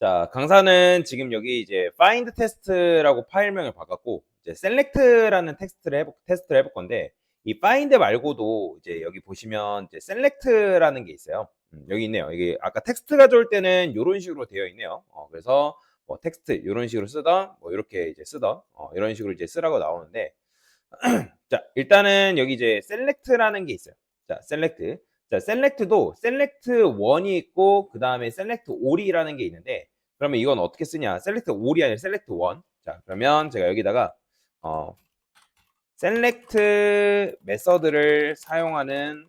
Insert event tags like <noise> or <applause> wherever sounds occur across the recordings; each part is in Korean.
자, 강사는 지금 여기 이제 find test라고 파일명을 바꿨고 이제 select라는 텍스트를 해볼 테스트를 해볼 건데 이 find 말고도 이제 여기 보시면 이제 select라는 게 있어요. 음, 여기 있네요. 이게 아까 텍스트 가져올 때는 이런 식으로 되어 있네요. 어, 그래서 뭐 텍스트 이런 식으로 쓰던 뭐 이렇게 이제 쓰던 어, 이런 식으로 이제 쓰라고 나오는데 <clears throat> 자, 일단은 여기 이제 select라는 게 있어요. 자, select. 자, select도 select 1이 있고 그 다음에 select all이라는 게 있는데 그러면 이건 어떻게 쓰냐? select all이 아니라 select 1. 자, 그러면 제가 여기다가 어 select 메서드를 사용하는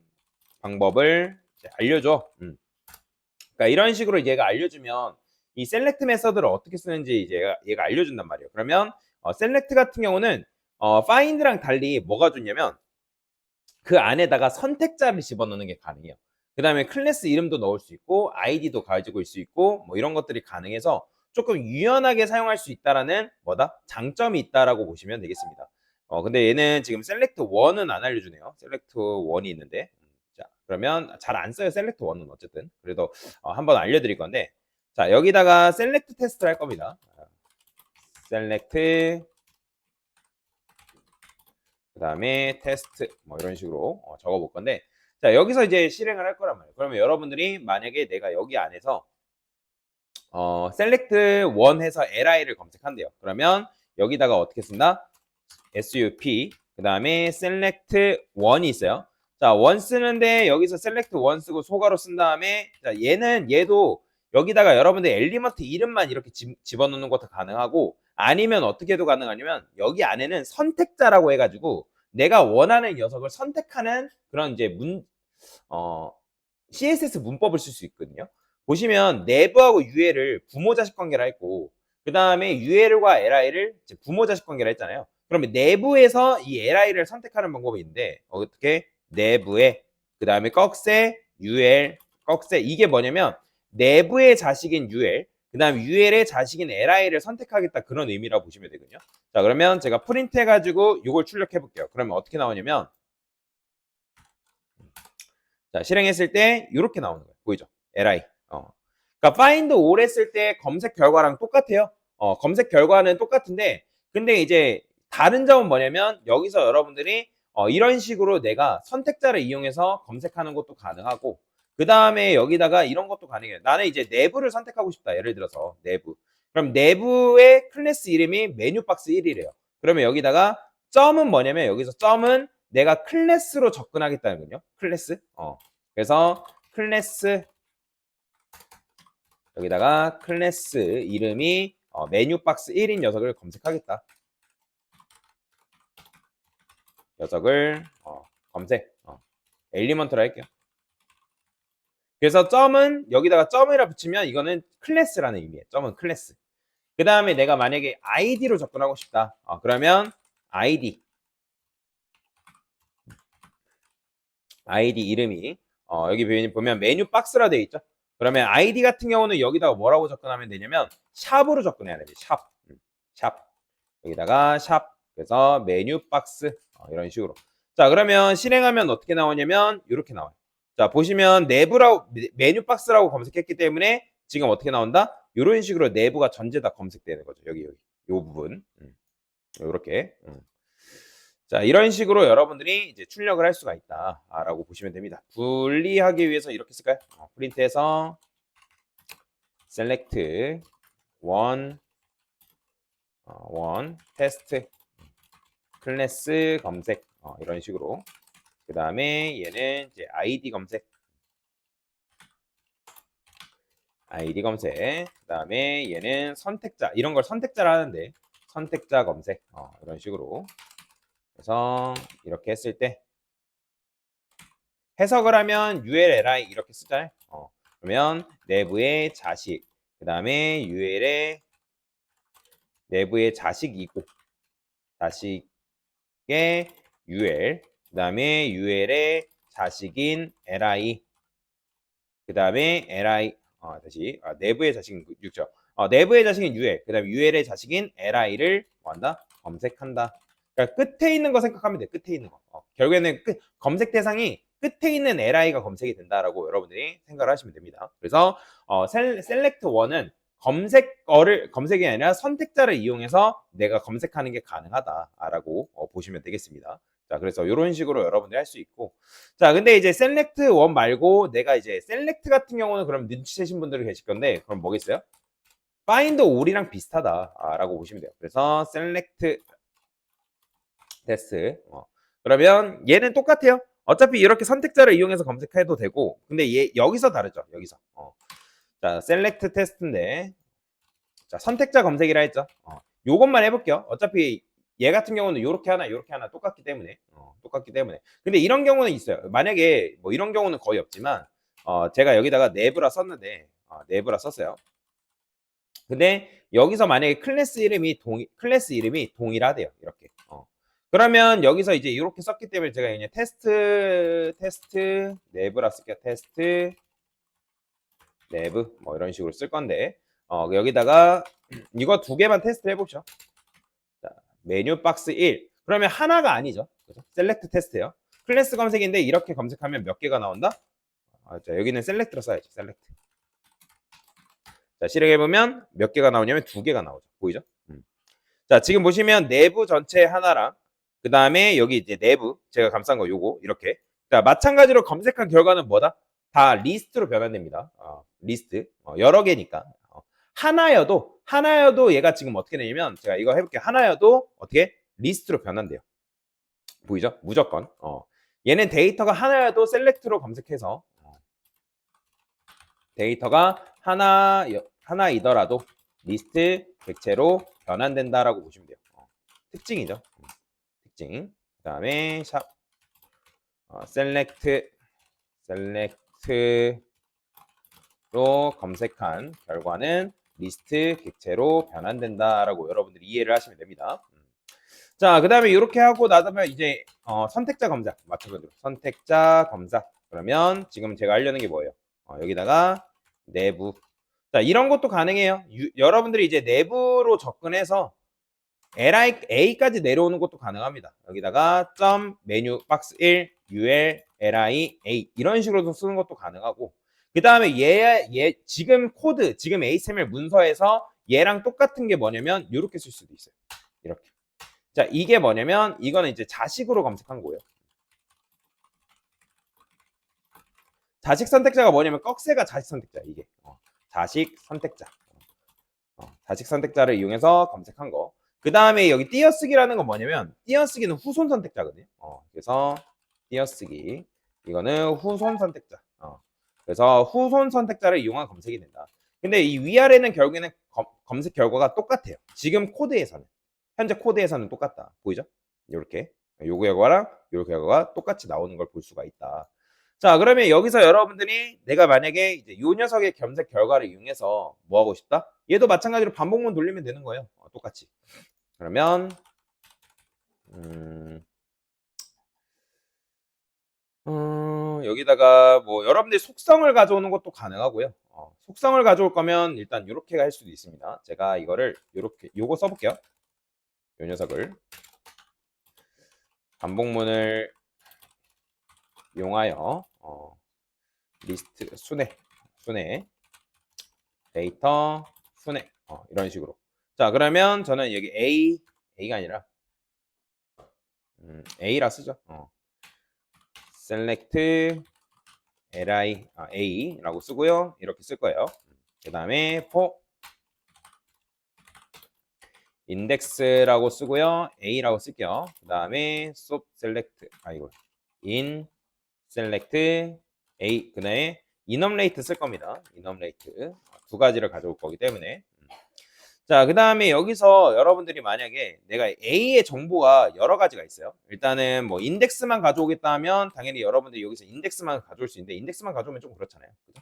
방법을 알려줘. 음. 그러니까 이런 식으로 얘가 알려주면 이 select 메서드를 어떻게 쓰는지 이제 얘가, 얘가 알려준단 말이에요. 그러면 어, select 같은 경우는 어, find랑 달리 뭐가 좋냐면 그 안에다가 선택자를 집어넣는 게 가능해요. 그 다음에 클래스 이름도 넣을 수 있고 아이디도 가지고 있을 수 있고 뭐 이런 것들이 가능해서 조금 유연하게 사용할 수 있다라는 뭐다 장점이 있다라고 보시면 되겠습니다. 어 근데 얘는 지금 select 1은 안 알려주네요. select 1이 있는데 자 그러면 잘 안 써요 select 1은 어쨌든 그래도 어, 한번 알려드릴 건데 자 여기다가 select 테스트를 할 겁니다. select 그 다음에 테스트 뭐 이런 식으로 어, 적어 볼 건데 자 여기서 이제 실행을 할 거란 말이에요. 그러면 여러분들이 만약에 내가 여기 안에서 어, select 1 해서 li를 검색한대요. 그러면 여기다가 어떻게 쓴다? sup 그 다음에 select 1이 있어요. 자, 1 쓰는데 여기서 select 1 쓰고 소가로 쓴 다음에 자, 얘는 얘도 여기다가 여러분들 엘리먼트 이름만 이렇게 집, 집어넣는 것도 가능하고 아니면 어떻게 해도 가능하냐면 여기 안에는 선택자라고 해가지고 내가 원하는 녀석을 선택하는 그런 이제 문, 어, CSS 문법을 쓸 수 있거든요. 보시면 내부하고 UL을 부모 자식 관계라 했고 그 다음에 UL과 LI를 부모 자식 관계라 했잖아요. 그러면 내부에서 이 LI를 선택하는 방법이 있는데 어떻게 내부에 그 다음에 꺽쇠 UL 꺽쇠 이게 뭐냐면 내부의 자식인 UL 그 다음 UL의 자식인 LI를 선택하겠다 그런 의미라고 보시면 되거든요. 자 그러면 제가 프린트 해가지고 이걸 출력해 볼게요. 그러면 어떻게 나오냐면 자 실행했을 때 이렇게 나오는 거예요. 보이죠? LI. 어. 그러니까 find all 했을 때 검색 결과랑 똑같아요. 어, 검색 결과는 똑같은데 근데 이제 다른 점은 뭐냐면 여기서 여러분들이 어, 이런 식으로 내가 선택자를 이용해서 검색하는 것도 가능하고 그 다음에 여기다가 이런 것도 가능해요. 나는 이제 내부를 선택하고 싶다. 예를 들어서 내부. 그럼 내부의 클래스 이름이 메뉴 박스 1이래요. 그러면 여기다가 점은 뭐냐면 여기서 점은 내가 클래스로 접근하겠다는 거요. 클래스. 어. 그래서 클래스 여기다가 클래스 이름이 어, 메뉴 박스 1인 녀석을 검색하겠다. 녀석을 어, 검색 어, 엘리먼트로 할게요. 그래서 점은 여기다가 점이라 붙이면 이거는 클래스라는 의미예요. 점은 클래스. 그 다음에 내가 만약에 아이디로 접근하고 싶다. 어, 그러면 아이디 아이디 이름이 어, 여기 보면 메뉴 박스라 되어 있죠. 그러면 아이디 같은 경우는 여기다가 뭐라고 접근하면 되냐면 샵으로 접근해야 됩니다. 샵. 음, 샵. 여기다가 샵. 그래서 메뉴 박스 어, 이런 식으로. 자, 그러면 실행하면 어떻게 나오냐면 이렇게 나와요. 자, 보시면 내부라고 메뉴 박스라고 검색했기 때문에 지금 어떻게 나온다? 이런 식으로 내부가 전체 다 검색되는 거죠. 여기 여기. 이 부분. 음. 이렇게. 음. 자, 이런 식으로 여러분들이 이제 출력을 할 수가 있다라고 보시면 됩니다. 분리하기 위해서 이렇게 쓸까요? 어, 프린트해서 select one 어, one test 클래스 검색 어, 이런 식으로 그 다음에 얘는 이제 id 검색. id 검색. 그 다음에 얘는 선택자 이런 걸 선택자라 하는데 선택자 검색. 어, 이런 식으로. 그래서 이렇게 했을 때 해석을 하면 ULLI 이렇게 쓰잖아요. 어, 그러면 내부의 자식, 그 다음에 UL의 내부의 자식이고 자식의 UL, 그 다음에 UL의 자식인 LI, 그 다음에 LI, 어, 다시 아, 내부의 자식인 6죠. 어, 내부의 자식인 UL, 그 다음에 UL의 자식인 LI를 뭐 한다? 검색한다. 그러니까 끝에 있는 거 생각하면 돼. 끝에 있는 거. 어, 결국에는 끝, 검색 대상이 끝에 있는 LI가 검색이 된다라고 여러분들이 생각을 하시면 됩니다. 그래서 어, 셀, 셀렉트 1은 검색어를 검색이 아니라 선택자를 이용해서 내가 검색하는 게 가능하다라고 어, 보시면 되겠습니다. 자, 그래서 이런 식으로 여러분들이 할 수 있고. 자, 근데 이제 셀렉트 원 말고 내가 이제 셀렉트 같은 경우는 그럼 눈치채신 분들이 계실 건데, 그럼 뭐겠어요? find all이랑 비슷하다라고 보시면 돼요. 그래서 셀렉트 테스트. 어. 그러면 얘는 똑같아요. 어차피 이렇게 선택자를 이용해서 검색해도 되고, 근데 얘 여기서 다르죠. 여기서. 어. 자, 셀렉트 테스트인데, 자 선택자 검색이라 했죠. 어. 요것만 해볼게요. 어차피 얘 같은 경우는 요렇게 하나, 요렇게 하나 똑같기 때문에, 어, 똑같기 때문에. 근데 이런 경우는 있어요. 만약에 뭐 이런 경우는 거의 없지만, 어, 제가 여기다가 네브라 썼는데, 어, 네브라 썼어요. 근데 여기서 만약에 클래스 이름이 동 클래스 이름이 동일하대요. 이렇게. 어. 그러면 여기서 이제 이렇게 썼기 때문에 제가 그냥 테스트 테스트 네브라 쓸게요. 테스트 네브 뭐 이런 식으로 쓸 건데 어, 여기다가 이거 두 개만 테스트 해보죠. 자, 메뉴 박스 1. 그러면 하나가 아니죠. 그죠? 셀렉트 테스트예요. 클래스 검색인데 이렇게 검색하면 몇 개가 나온다? 아, 자, 여기는 셀렉트로 써야죠. 셀렉트. 자, 실행해 보면 몇 개가 나오냐면 두 개가 나오죠. 보이죠? 음. 자, 지금 보시면 내부 전체 하나랑 그 다음에 여기 이제 내부 제가 감싼 거 요거 이렇게. 자, 마찬가지로 검색한 결과는 뭐다? 다 리스트로 변환됩니다. 어, 리스트 어, 여러 개니까 어, 하나여도 하나여도 얘가 지금 어떻게 되냐면 제가 이거 해볼게요. 하나여도 어떻게 리스트로 변환돼요. 보이죠? 무조건. 어. 얘는 데이터가 하나여도 셀렉트로 검색해서 어, 데이터가 하나 하나이더라도 리스트 객체로 변환된다라고 보시면 돼요. 어, 특징이죠. 음, 특징. 그다음에 샵 어, 셀렉트 셀렉트로 검색한 결과는 리스트 객체로 변환된다라고 여러분들이 이해를 하시면 됩니다. 음. 자, 그 다음에 이렇게 하고 나서면 이제 어, 선택자 검사 마찬가지로 선택자 검사 그러면 지금 제가 하려는 게 뭐예요? 어, 여기다가 내부 자 이런 것도 가능해요. 유, 여러분들이 이제 내부로 접근해서 li a까지 내려오는 것도 가능합니다. 여기다가 점 메뉴 박스 1 ul li a 이런 식으로도 쓰는 것도 가능하고 그 다음에 얘, 얘 지금 코드 지금 HTML 문서에서 얘랑 똑같은 게 뭐냐면 이렇게 쓸 수도 있어요. 이렇게. 자 이게 뭐냐면 이거는 이제 자식으로 검색한 거예요. 자식 선택자가 뭐냐면 꺽쇠가 자식 선택자 이게 어, 자식 선택자 어, 자식 선택자를 이용해서 검색한 거. 그 다음에 여기 띄어쓰기라는 건 뭐냐면 띄어쓰기는 후손 선택자거든요. 어, 그래서 띄어쓰기 이거는 후손 선택자. 어, 그래서 후손 선택자를 이용한 검색이 된다. 근데 이 위아래는 결국에는 검, 검색 결과가 똑같아요. 지금 코드에서는 현재 코드에서는 똑같다. 보이죠? 이렇게 요거 결과랑 요거 결과가 똑같이 나오는 걸 볼 수가 있다. 자, 그러면 여기서 여러분들이 내가 만약에 이제 요 녀석의 검색 결과를 이용해서 뭐 하고 싶다? 얘도 마찬가지로 반복문 돌리면 되는 거예요. 어, 똑같이. 그러면 음, 음, 여기다가 뭐 여러분들이 속성을 가져오는 것도 가능하고요. 어, 속성을 가져올 거면 일단 이렇게 할 수도 있습니다. 제가 이거를 이렇게 요거 써볼게요. 요 녀석을 반복문을 이용하여 어, 리스트 순회 순회 데이터 순회 어, 이런 식으로 자 그러면 저는 여기 A A가 아니라 음, A라 쓰죠 어. Select li 아, A라고 쓰고요. 이렇게 쓸 거예요. 그 다음에 for index라고 쓰고요. A라고 쓸게요. 그 다음에 sub select 아이고 in select A 그 다음에 enumerate 쓸 겁니다. enumerate 두 가지를 가져올 거기 때문에 자, 그 다음에 여기서 여러분들이 만약에 내가 A의 정보가 여러 가지가 있어요. 일단은 뭐 인덱스만 가져오겠다 하면 당연히 여러분들이 여기서 인덱스만 가져올 수 있는데 인덱스만 가져오면 좀 그렇잖아요. 그죠?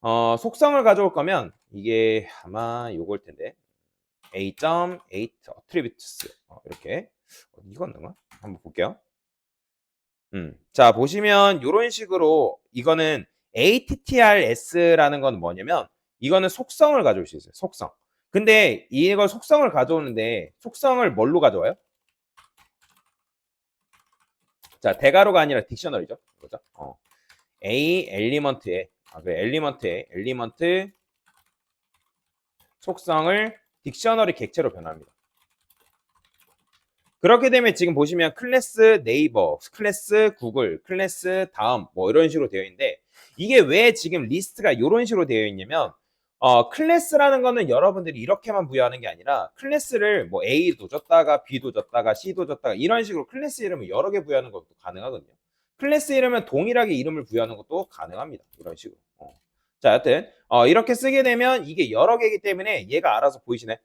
어, 속성을 가져올 거면 이게 아마 요걸 텐데 A.8 attributes 어, 이렇게 어, 이건 한번 볼게요. 음. 자, 보시면 이런 식으로 이거는 ATTRS라는 건 뭐냐면 이거는 속성을 가져올 수 있어요. 속성. 근데 이걸 속성을 가져오는데 속성을 뭘로 가져와요? 자, 대괄호가 아니라 딕셔너리죠. 그죠? 어. A 엘리먼트에 아, 그 엘리먼트에 엘리먼트 속성을 딕셔너리 객체로 변합니다. 그렇게 되면 지금 보시면 클래스 네이버, 클래스 구글, 클래스 다음 뭐 이런 식으로 되어 있는데 이게 왜 지금 리스트가 이런 식으로 되어 있냐면 어, 클래스라는 거는 여러분들이 이렇게만 부여하는 게 아니라 클래스를 뭐 A도 줬다가 B도 줬다가 C도 줬다가 이런 식으로 클래스 이름을 여러 개 부여하는 것도 가능하거든요. 클래스 이름은 동일하게 이름을 부여하는 것도 가능합니다. 이런 식으로. 어. 자, 여튼 어, 이렇게 쓰게 되면 이게 여러 개이기 때문에 얘가 알아서 보이시네.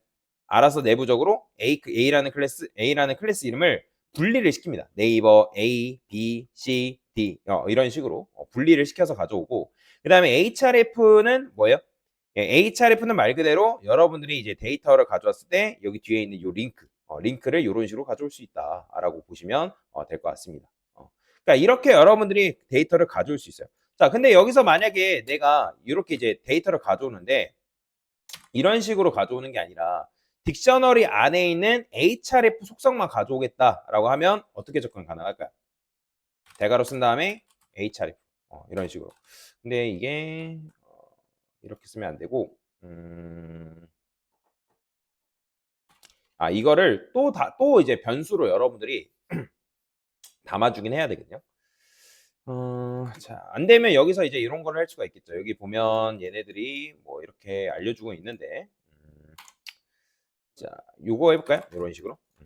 알아서 내부적으로 A, A라는 클래스, A라는 클래스 이름을 분리를 시킵니다. 네이버 A, B, C, D 어, 이런 식으로 어, 분리를 시켜서 가져오고 그 다음에 HRF는 뭐예요? 예, HRF는 말 그대로 여러분들이 이제 데이터를 가져왔을 때 여기 뒤에 있는 이 링크, 어, 링크를 이런 식으로 가져올 수 있다라고 보시면 어, 될 것 같습니다. 어. 그러니까 이렇게 여러분들이 데이터를 가져올 수 있어요. 자, 근데 여기서 만약에 내가 이렇게 이제 데이터를 가져오는데 이런 식으로 가져오는 게 아니라 딕셔너리 안에 있는 href 속성만 가져오겠다라고 하면 어떻게 접근 가능할까요? 대가로 쓴 다음에 href 어, 이런 식으로. 근데 이게 어, 이렇게 쓰면 안 되고 음... 아 이거를 또 다 또 이제 변수로 여러분들이 <clears throat> 담아주긴 해야 되거든요. 어, 자, 안 되면 여기서 이제 이런 걸 할 수가 있겠죠. 여기 보면 얘네들이 뭐 이렇게 알려주고 있는데, 음, 자, 요거 해볼까요? 이런 식으로. 음.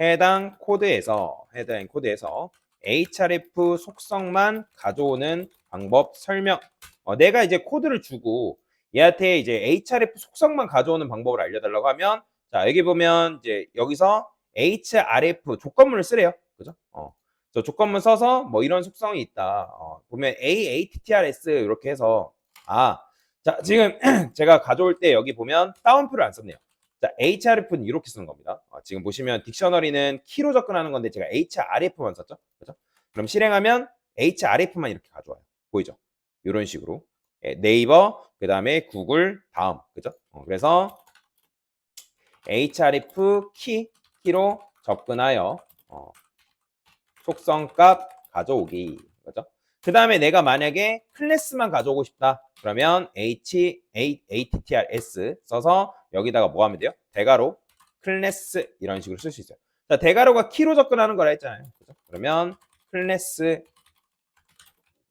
해당 코드에서, 해당 코드에서 href 속성만 가져오는 방법 설명. 어, 내가 이제 코드를 주고 얘한테 이제 href 속성만 가져오는 방법을 알려달라고 하면, 자, 여기 보면 이제 여기서 href 조건문을 쓰래요. 그죠? 어. 저 조건문 써서 뭐 이런 속성이 있다. 어, 보면 A, ATTRS 이렇게 해서 아, 자 지금 <clears throat> 제가 가져올 때 여기 보면 따옴표를 안 썼네요. 자, HRF는 이렇게 쓰는 겁니다. 어, 지금 보시면 딕셔너리는 키로 접근하는 건데 제가 HRF만 썼죠. 그죠? 그럼 실행하면 HRF만 이렇게 가져와요. 보이죠? 이런 식으로 예, 네이버 그 다음에 구글 다음 그죠? 어, 그래서 href 키 키로 접근하여 어, 속성값 가져오기 그죠? 그 다음에 내가 만약에 클래스만 가져오고 싶다 그러면 h a attrs 써서 여기다가 뭐 하면 돼요? 대가로 클래스 이런 식으로 쓸 수 있어요. 자 대가로가 키로 접근하는 거라 했잖아요. 그죠? 그러면 클래스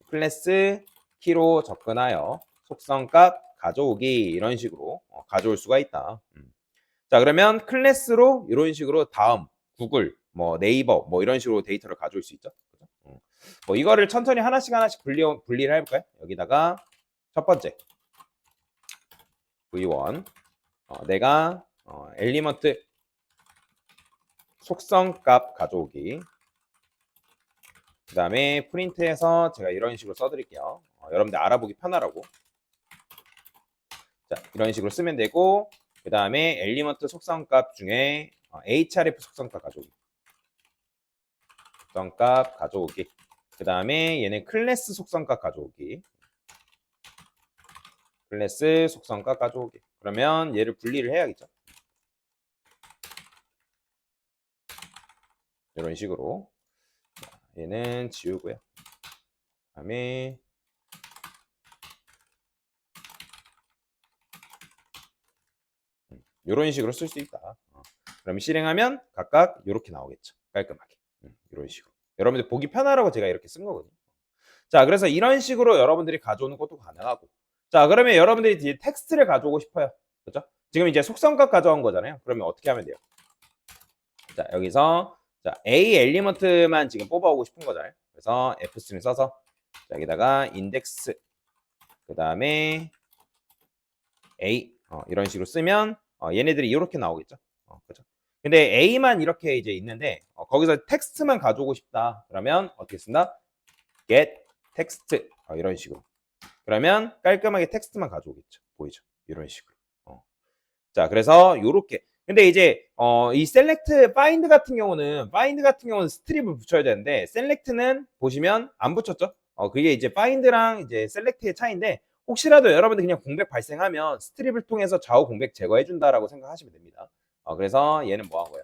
클래스 키로 접근하여 속성값 가져오기 이런 식으로 어, 가져올 수가 있다. 음. 자 그러면 클래스로 이런 식으로 다음 구글 뭐 네이버 뭐 이런 식으로 데이터를 가져올 수 있죠. 어. 뭐 이거를 천천히 하나씩 하나씩 분리 분리를 해볼까요? 여기다가 첫 번째 V1 어, 내가 어, 엘리먼트 속성값 가져오기 그 다음에 프린트해서 제가 이런 식으로 써드릴게요. 어, 여러분들 알아보기 편하라고 자 이런 식으로 쓰면 되고 그 다음에 엘리먼트 속성값 중에 어, href 속성값 가져오기 속성값 가져오기. 그 다음에 얘는 클래스 속성값 가져오기. 클래스 속성값 가져오기. 그러면 얘를 분리를 해야겠죠. 이런 식으로. 얘는 지우고요. 그 다음에 이런 식으로 쓸 수 있다. 어. 그럼 실행하면 각각 이렇게 나오겠죠. 깔끔하게. 음, 이런 식으로. 여러분들 보기 편하라고 제가 이렇게 쓴 거거든요. 자, 그래서 이런 식으로 여러분들이 가져오는 것도 가능하고. 자, 그러면 여러분들이 이제 텍스트를 가져오고 싶어요. 그렇죠? 지금 이제 속성값 가져온 거잖아요. 그러면 어떻게 하면 돼요? 자, 여기서 자, A 엘리먼트만 지금 뽑아오고 싶은 거잖아요. 그래서 F3를 써서 자, 여기다가 인덱스 그 다음에 A 어, 이런 식으로 쓰면 어, 얘네들이 이렇게 나오겠죠. 어, 그렇죠? 근데 A만 이렇게 이제 있는데 어, 거기서 텍스트만 가져오고 싶다. 그러면 어떻게 쓴다? get text 어, 이런 식으로. 그러면 깔끔하게 텍스트만 가져오겠죠. 보이죠? 이런 식으로. 어. 자, 그래서 요렇게. 근데 이제 어, 이 select find 같은 경우는 find 같은 경우는 스트립을 붙여야 되는데 select는 보시면 안 붙였죠? 어, 그게 이제 find랑 이제 select의 차이인데 혹시라도 여러분들 그냥 공백 발생하면 스트립을 통해서 좌우 공백 제거해 준다라고 생각하시면 됩니다. 어, 그래서 얘는 뭐 하고요?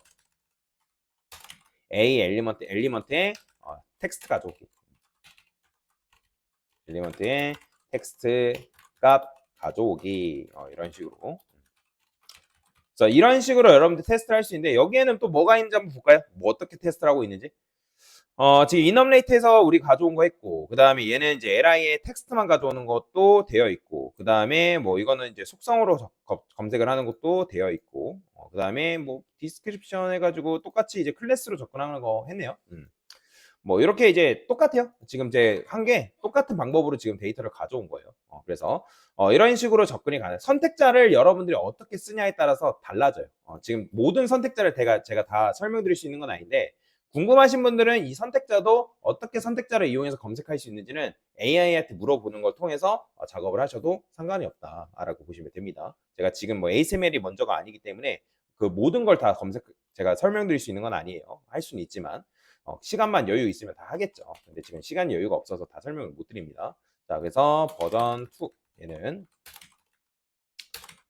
A 엘리먼트 엘리먼트에 어, 텍스트 가져오기. 엘리먼트에 텍스트 값 가져오기 어, 이런 식으로 그래서 이런 식으로 여러분들 테스트를 할 수 있는데 여기에는 또 뭐가 있는지 한번 볼까요? 뭐 어떻게 테스트를 하고 있는지. 어, 지금 인업레이트에서 우리 가져온 거 했고, 그 다음에 얘는 이제 LI의 텍스트만 가져오는 것도 되어 있고, 그 다음에 뭐 이거는 이제 속성으로 검색을 하는 것도 되어 있고, 어, 그 다음에 뭐 디스크립션 해가지고 똑같이 이제 클래스로 접근하는 거 했네요. 음. 뭐 이렇게 이제 똑같아요. 지금 이제 한 게 똑같은 방법으로 지금 데이터를 가져온 거예요. 어, 그래서 어, 이런 식으로 접근이 가능. 선택자를 여러분들이 어떻게 쓰냐에 따라서 달라져요. 어, 지금 모든 선택자를 제가 제가 다 설명드릴 수 있는 건 아닌데 궁금하신 분들은 이 선택자도 어떻게 선택자를 이용해서 검색할 수 있는지는 AI한테 물어보는 걸 통해서 어, 작업을 하셔도 상관이 없다라고 보시면 됩니다. 제가 지금 뭐 ASML이 먼저가 아니기 때문에 그 모든 걸 다 검색 제가 설명드릴 수 있는 건 아니에요. 할 수는 있지만 어, 시간만 여유 있으면 다 하겠죠. 근데 지금 시간 여유가 없어서 다 설명을 못 드립니다. 자, 그래서 버전 2 얘는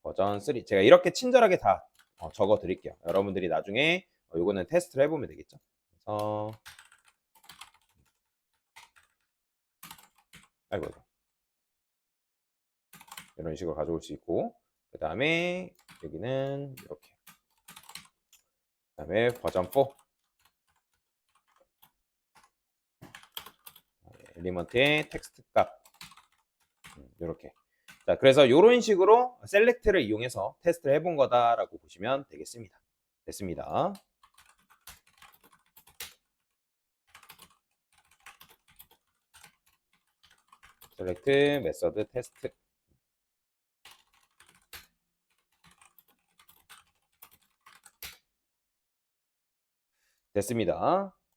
버전 3 제가 이렇게 친절하게 다 어, 적어 드릴게요. 여러분들이 나중에 어, 요거는 테스트를 해보면 되겠죠. 그래서 아이고. 이런 식으로 가져올 수 있고 그 다음에 여기는 이렇게. 그 다음에 버전 4 엘리먼트의 텍스트 값. 이렇게. 자 그래서 이런 식으로 셀렉트를 이용해서 테스트를 해본 거다라고 보시면 되겠습니다. 됐습니다 셀렉트 메서드 테스트 됐습니다